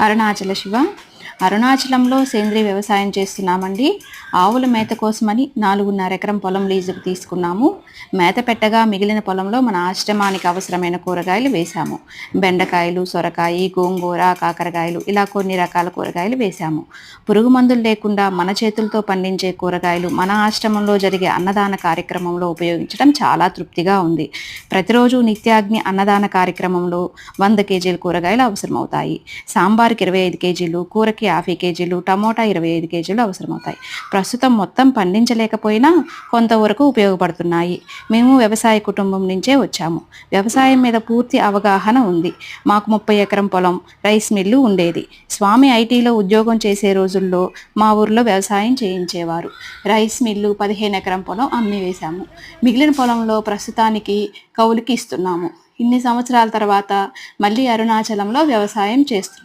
అరుణాచల శివ. అరుణాచలంలో సేంద్రీయ వ్యవసాయం చేస్తున్నామండి. ఆవుల మేత కోసమని నాలుగున్నర ఎకరం పొలం లీజుకు తీసుకున్నాము. మేత పెట్టగా మిగిలిన పొలంలో మన ఆశ్రమానికి అవసరమైన కూరగాయలు వేశాము. బెండకాయలు సొరకాయ గోంగూర కాకరకాయలు ఇలా కొన్ని రకాల కూరగాయలు వేశాము. పురుగు మందులు లేకుండా మన చేతులతో పండించే కూరగాయలు మన ఆశ్రమంలో జరిగే అన్నదాన కార్యక్రమంలో ఉపయోగించడం చాలా తృప్తిగా ఉంది. ప్రతిరోజు నిత్యాగ్ని అన్నదాన కార్యక్రమంలో వంద కేజీల కూరగాయలు అవసరమవుతాయి. సాంబార్కి ఇరవై ఐదు కేజీలు కూరకి యాభై కేజీలు టమోటా ఇరవై ఐదు కేజీలు అవసరమవుతాయి. ప్రస్తుతం మొత్తం పండించలేకపోయినా కొంతవరకు ఉపయోగపడుతున్నాయి. మేము వ్యవసాయ కుటుంబం నుంచే వచ్చాము. వ్యవసాయం మీద పూర్తి అవగాహన ఉంది. మాకు ముప్పై ఎకరం పొలం రైస్ మిల్లు ఉండేది. స్వామి ఐటీలో ఉద్యోగం చేసే రోజుల్లో మా ఊర్లో వ్యవసాయం చేయించేవారు. రైస్ మిల్లు పదిహేను ఎకరం పొలం అమ్మివేశాము మిగిలిన పొలంలో ప్రస్తుతానికి కౌలుకి ఇస్తున్నాము. ఇన్ని సంవత్సరాల తర్వాత మళ్ళీ అరుణాచలంలో వ్యవసాయం చేస్తున్నాం